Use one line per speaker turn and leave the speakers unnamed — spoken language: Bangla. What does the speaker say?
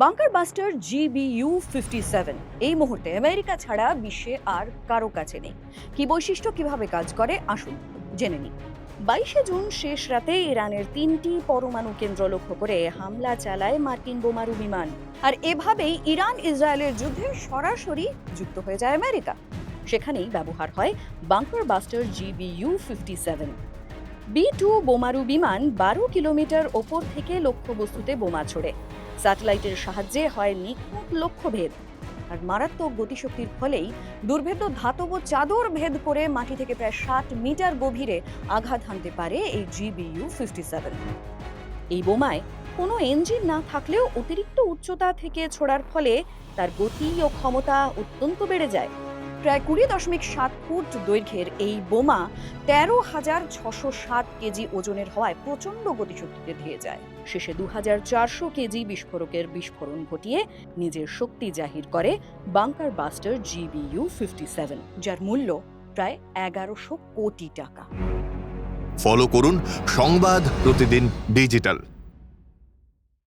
Bunker buster GBU fifty seven. এই মুহূর্তে আমেরিকা ছাড়া বিশ্বে আর কারও কাছে নেই। কি বৈশিষ্ট্য, কীভাবে কাজ করে, আসুন জেনে নিই। বাইশে জুন শেষ রাতে ইরানের তিনটি পরমাণু কেন্দ্র লক্ষ্য করে হামলা চালায় মার্কিন বোমারু বিমান। আর এভাবেই ইরান ইসরায়েলের যুদ্ধে সরাসরি যুক্ত হয়ে যায় আমেরিকা। সেখানেই ব্যবহার হয় bunker buster GBU fifty seven. B two বোমারু বিমান বারো কিলোমিটার ওপর থেকে লক্ষ্যবস্তুতে বোমা ছোড়ে। স্যাটেলাইটের সাহায্যে হয় নিখুঁত লক্ষ্যভেদ। আর মারাত্মক গতিশক্তির ফলেই দুর্ভেদ্য ধাতব চাদর ভেদ করে মাটি থেকে প্রায় ষাট মিটার গভীরে আঘাত হানতে পারে এই জিবিইউ ফিফটি সেভেন এই বোমায় কোনো ইঞ্জিন না থাকলেও অতিরিক্ত উচ্চতা থেকে ছোড়ার ফলে তার গতি ও ক্ষমতা অত্যন্ত বেড়ে যায়। প্রায় কুড়ি দশমিক সাত ফুট দৈর্ঘ্যের এই বোমা তেরো হাজার ছশো সাত কেজি ওজনের হওয়ায় প্রচণ্ড গতিশক্তিতে ধেয়ে যায়। শেষে দু হাজার চারশো কেজি বিস্ফোরকের বিস্ফোরণ ঘটিয়ে নিজের শক্তি জাহির করে bunker buster GBU fifty seven, যার মূল্য প্রায় এগারোশো কোটি টাকা।
ফলো করুন সংবাদ প্রতিদিন ডিজিটাল।